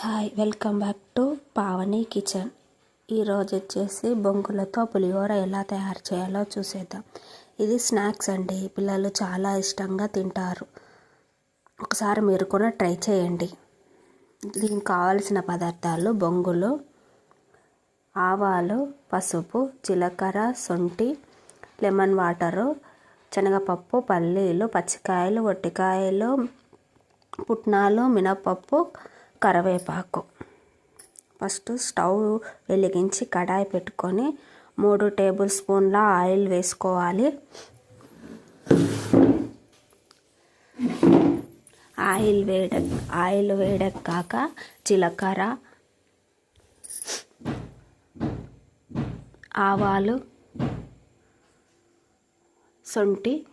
Hi welcome back to Pavani kitchen. ఈరోజు వచ్చేసి బొంగులతో పులిహోర ఎలా తయారు చేయాలో చూసేద్దాం. ఇది స్నాక్స్ అండి పిల్లలు చాలా ఇష్టంగా తింటారు. ఒకసారి మీరు కూడా ట్రై చేయండి. దీనికి కావలసిన పదార్థాలు బొంగులు ఆవాలు పసుపు జీలకర్ర శొంఠి లెమన్ వాటరు శనగపప్పు పల్లీలు పచ్చికాయలు వట్టికాయలు పుట్నాలు మినపప్పు కరివేపాకు. ఫస్ట్ స్టవ్ వెలిగించి కడాయి పెట్టుకొని మూడు టేబుల్ స్పూన్ల ఆయిల్ వేసుకోవాలి. ఆయిల్ వేడ ఆయిల్ వేడెక్కాక జీలకర్ర ఆవాలు శొంఠి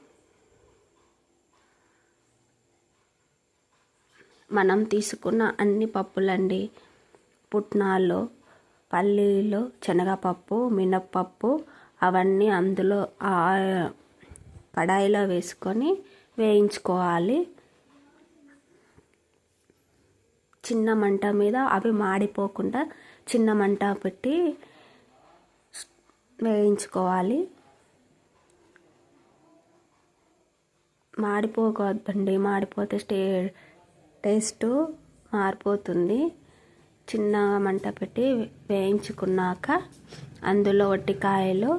మనం తీసుకున్న అన్ని పప్పులండి. పుట్నాలు పల్లీలు శనగపప్పు మినప్పప్పు అవన్నీ అందులో కడాయిలో వేసుకొని వేయించుకోవాలి. చిన్న మంట మీద అవి మాడిపోకుండా చిన్న మంట పెట్టి వేయించుకోవాలి. మాడిపోకూడదండి. మాడిపోతే స్టే టేస్ట్ మారిపోతుంది. చిన్న మంట పెట్టి వేయించుకున్నాక అందులో వట్టికాయలు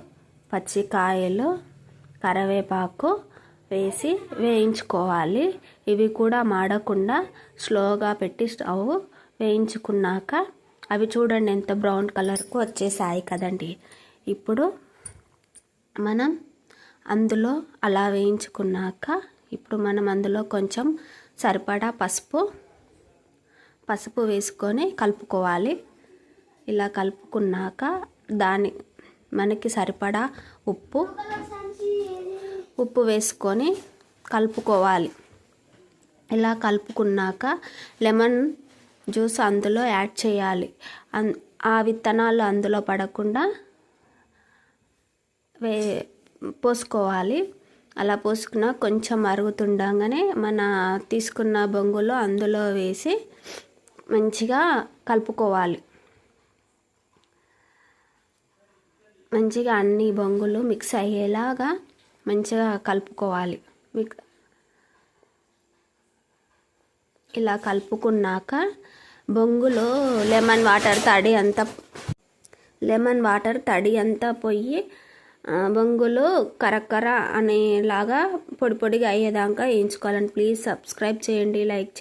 పచ్చికాయలు కరివేపాకు వేసి వేయించుకోవాలి. ఇవి కూడా మాడకుండా స్లోగా పెట్టి స్టవ్ వేయించుకున్నాక అవి చూడండి ఎంత బ్రౌన్ కలర్కు వచ్చేసాయి కదండి. ఇప్పుడు మనం అందులో అలా వేయించుకున్నాక ఇప్పుడు మనం అందులో కొంచెం సరిపడా పసుపు పసుపు వేసుకొని కలుపుకోవాలి. ఇలా కలుపుకున్నాక దాని మనకి సరిపడా ఉప్పు ఉప్పు వేసుకొని కలుపుకోవాలి. ఇలా కలుపుకున్నాక లెమన్ జ్యూస్ అందులో యాడ్ చేయాలి. ఆ విత్తనాలు అందులో పడకుండా వే పోసుకోవాలి. అలా పోసుకున్న కొంచెం మరుగుతుండగానే మన తీసుకున్న బొంగులో అందులో వేసి మంచిగా కలుపుకోవాలి. మంచిగా అన్ని బొంగులు మిక్స్ అయ్యేలాగా మంచిగా కలుపుకోవాలి. మిక్ ఇలా కలుపుకున్నాక బొంగులో లెమన్ వాటర్ తడి అంతా లెమన్ వాటర్ తడి అంతా పోయి బొంగులు కరకర అనేలాగా పొడి పొడిగా అయ్యేదాకా వేయించుకోవాలండి. ప్లీజ్ సబ్స్క్రైబ్ చేయండి లైక్